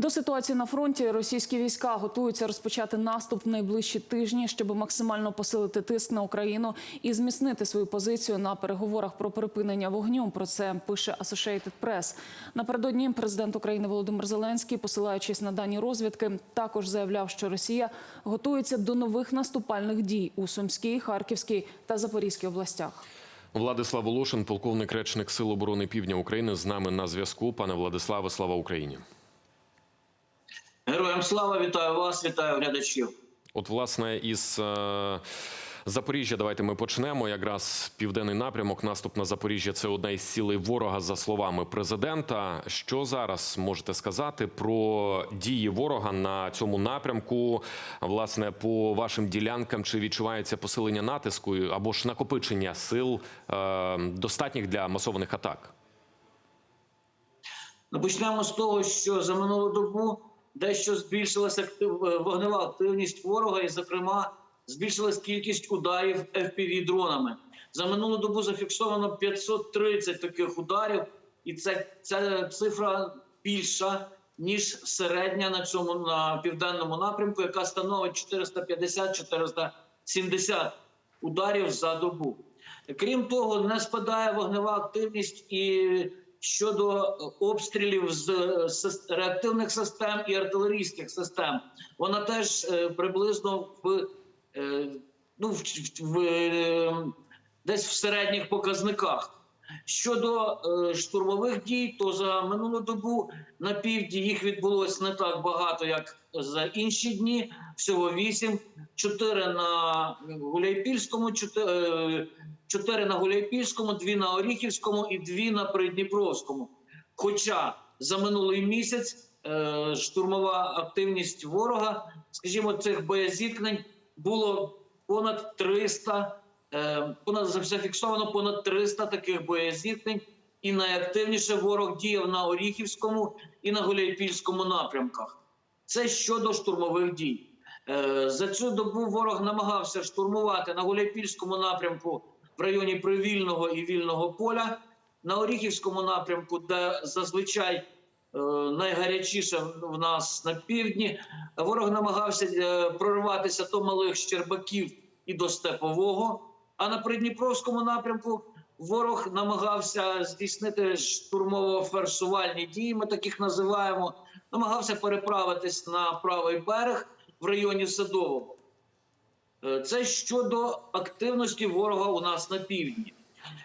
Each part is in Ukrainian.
До ситуації на фронті російські війська готуються розпочати наступ в найближчі тижні, щоб максимально посилити тиск на Україну і зміцнити свою позицію на переговорах про припинення вогню. Про це пише Associated Press. Напередодні президент України Володимир Зеленський, посилаючись на дані розвідки, також заявляв, що Росія готується до нових наступальних дій у Сумській, Харківській та Запорізькій областях. Владислав Волошин, полковник речник Сил оборони Півдня України, з нами на зв'язку. Пане Владиславе, слава Україні. Героям слава вітаю вас, вітаю глядачів. От, власне, із е, Запоріжжя давайте ми почнемо. Якраз південний напрямок, наступ на Запоріжжя це одна із цілей ворога, за словами президента. Що зараз можете сказати про дії ворога на цьому напрямку? Власне, по вашим ділянкам чи відчувається посилення натиску або ж накопичення сил е, достатніх для масованих атак? Ну, почнемо з того, що за минулу добу дещо збільшилася е, вогнева активність ворога, і, зокрема, збільшилась кількість ударів fpv дронами. За минулу добу зафіксовано 530 таких ударів, і це ця цифра більша ніж середня на цьому на південному напрямку, яка становить 450-470 ударів за добу. Крім того, не спадає вогнева активність і щодо обстрілів з сис- реактивних систем і артилерійських систем. Вона теж е, приблизно в, е, ну, в, в, е, десь в середніх показниках. Щодо е, штурмових дій, то за минулу добу на півдні їх відбулось не так багато, як за інші дні. Всього вісім, чотири на Гуляйпільському, чотири, е, чотири на Гуляйпільському, дві на Оріхівському і дві на Придніпровському. Хоча за минулий місяць е, штурмова активність ворога, скажімо, цих боєзіткнень було понад 300 Е, Понад зафіксовано понад 300 таких боєзіткнень, і найактивніше ворог діяв на Оріхівському і на Гуляйпільському напрямках. Це щодо штурмових дій. Е, За цю добу ворог намагався штурмувати на Гуляйпільському напрямку в районі Привільного і Вільного поля, на Оріхівському напрямку, де зазвичай е, найгарячіше в нас на півдні. Ворог намагався е, прорватися до малих Щербаків і до Степового. А на Придніпровському напрямку ворог намагався здійснити штурмово-ферсувальні дії. Ми таких називаємо. Намагався переправитись на правий берег в районі Садового. Е, Це щодо активності ворога у нас на півдні.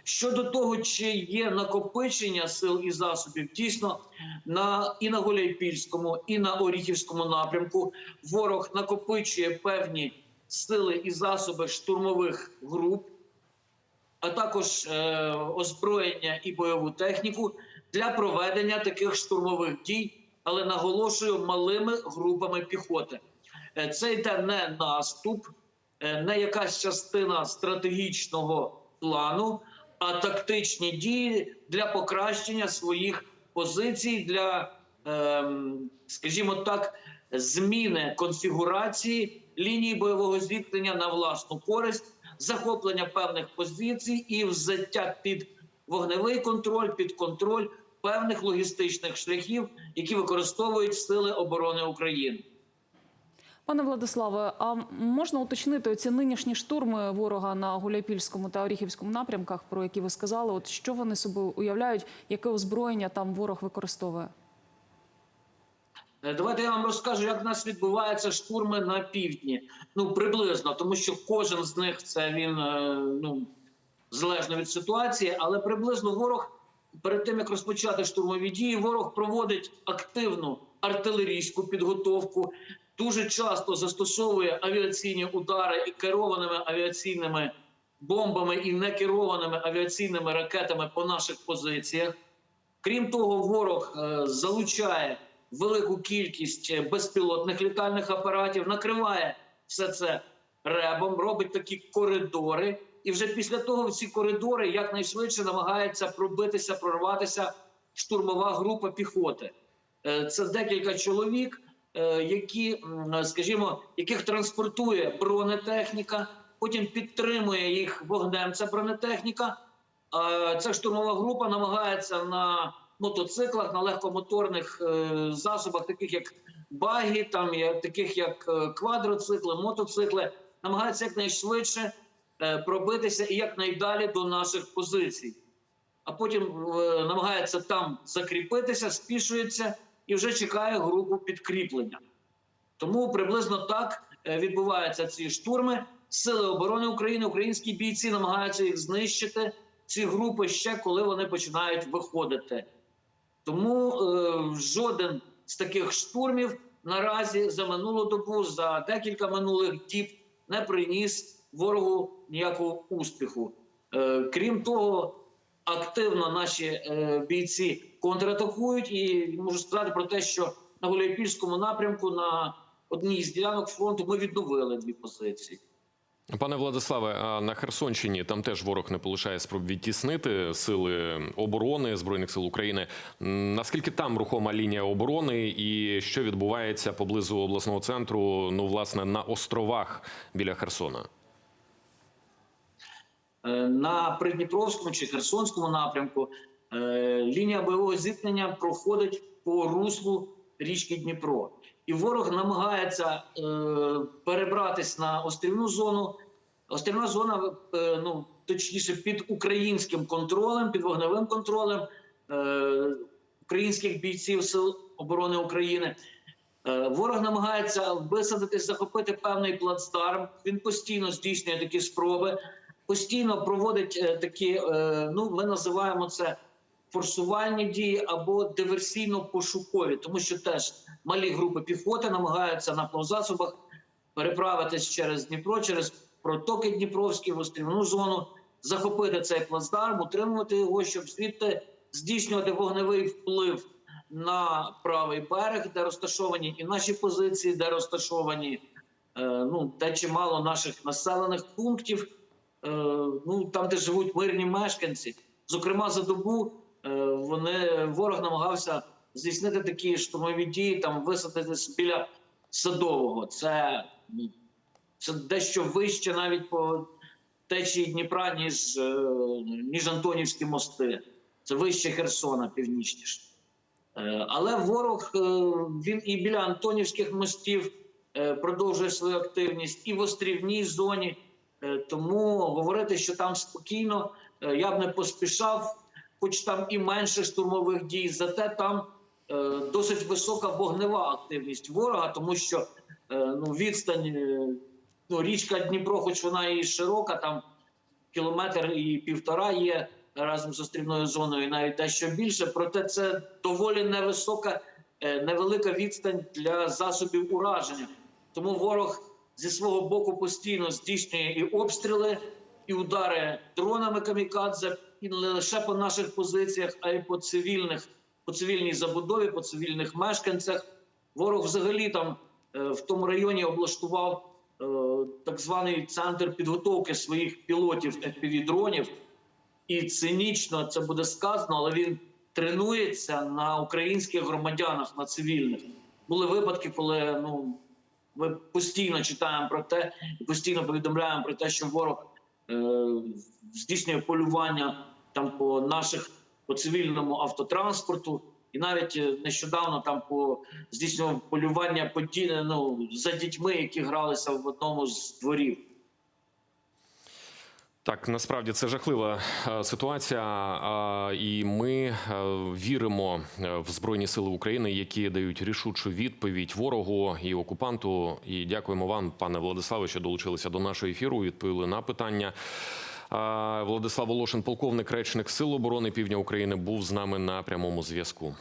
Щодо того, чи є накопичення сил і засобів, дійсно на і на Гуляйпільському, і на Оріхівському напрямку ворог накопичує певні сили і засоби штурмових груп, а також е, озброєння і бойову техніку для проведення таких штурмових дій, але наголошую малими групами піхоти. Е, Це йде не наступ, не якась частина стратегічного плану, а тактичні дії для покращення своїх позицій, для, ем, скажімо так, зміни конфігурації лінії бойового зіткнення на власну користь, захоплення певних позицій і взяття під вогневий контроль, під контроль певних логістичних шляхів, які використовують сили оборони України. Пане Владиславе, а можна уточнити ці нинішні штурми ворога на Гуляйпільському та Оріхівському напрямках, про які ви сказали? От що вони собою уявляють, яке озброєння там ворог використовує? Е, Давайте я вам розкажу, як в нас відбуваються штурми на півдні. Ну приблизно, тому що кожен з них це він е, ну залежно від ситуації, але приблизно ворог перед тим як розпочати штурмові дії, ворог проводить активну артилерійську підготовку. Дуже часто застосовує авіаційні удари і керованими авіаційними бомбами і некерованими авіаційними ракетами по наших позиціях. Крім того, ворог е, залучає велику кількість е, безпілотних літальних апаратів, накриває все це ребом, робить такі коридори, і вже після того в ці коридори якнайшвидше намагається пробитися, прорватися штурмова група піхоти. Е, Це декілька чоловік. е, які, скажімо, яких транспортує бронетехніка, потім підтримує їх вогнем. Ця бронетехніка. А Ця штурмова група намагається на мотоциклах, на легкомоторних е, засобах, таких як баги, там таких як е, квадроцикли, мотоцикли, намагається якнайшвидше е, пробитися і якнайдалі до наших позицій. А потім е, намагається там закріпитися, спішується і вже чекає групу підкріплення. Тому приблизно так е, відбуваються ці штурми. Сили оборони України, українські бійці намагаються їх знищити. Ці групи ще коли вони починають виходити. Тому е, жоден з таких штурмів наразі за минулу добу, за декілька минулих діб не приніс ворогу ніякого успіху. Е, крім того, активно наші е, бійці контратакують, і можу сказати про те, що на Гуляйпільському напрямку на одній з ділянок фронту ми відновили дві позиції. Пане Владиславе, а на Херсонщині там теж ворог не полишає спроб відтіснити сили оборони збройних сил України. Наскільки там рухома лінія оборони, і що відбувається поблизу обласного центру? Ну, власне, на островах біля Херсона? Е, на Придніпровському чи Херсонському напрямку е, лінія бойового зіткнення проходить по руслу річки Дніпро, і ворог намагається е, перебратись на острівну зону. Острівна зона, ну точніше, під українським контролем, під вогневим контролем українських бійців Сил оборони України. Ворог намагається висадитись, захопити певний плацдарм. Він постійно здійснює такі спроби, постійно проводить е, такі, е, ну ми називаємо це форсувальні дії або диверсійно-пошукові, тому що теж малі групи піхоти намагаються на плавзасобах переправитись через Дніпро, через протоки Дніпровські в острівну зону, захопити цей плацдарм, утримувати його, щоб звідти здійснювати вогневий вплив на правий берег, де розташовані і наші позиції, де розташовані е, ну де чимало наших населених пунктів, ну там, де живуть мирні мешканці. Зокрема, за добу е, вони ворог намагався здійснити такі штурмові дії, там висадитись біля садового. Це, це дещо вище навіть по течії Дніпра, ніж, е, ніж Антонівські мости. Це вище Херсона, північніше. Е, Але ворог е, він і біля Антонівських мостів е, продовжує свою активність, і в острівній зоні. Е, Тому говорити, що там спокійно, е, я б не поспішав, хоч там і менше штурмових дій, зате там е, досить висока вогнева активність ворога, тому що ну, відстань, ну, річка Дніпро, хоч вона і широка, там кілометр і півтора є разом з острівною зоною, навіть дещо більше. Проте це доволі невисока, невелика відстань для засобів ураження. Тому ворог зі свого боку постійно здійснює і обстріли, і удари дронами камікадзе, і не лише по наших позиціях, а й по цивільних, по цивільній забудові, по цивільних мешканцях. Ворог взагалі там е, в тому районі облаштував е, так званий центр підготовки своїх пілотів fpv дронів і цинічно це буде сказано, але він тренується на українських громадянах, на цивільних. Були випадки, коли ну ми постійно читаємо про те постійно повідомляємо про те, що ворог е, здійснює полювання там по наших по цивільному автотранспорту, і навіть е, нещодавно там по здійснював полювання по ну, за дітьми, які гралися в одному з дворів. Так, насправді це жахлива е, ситуація, і ми е, віримо е, в збройні сили України, які дають рішучу відповідь ворогу і окупанту. І дякуємо вам, пане Владиславе, що долучилися до нашого ефіру. Відповіли на питання. Владислав Волошин, полковник речник Сил оборони Півдня України, був з нами на прямому зв'язку.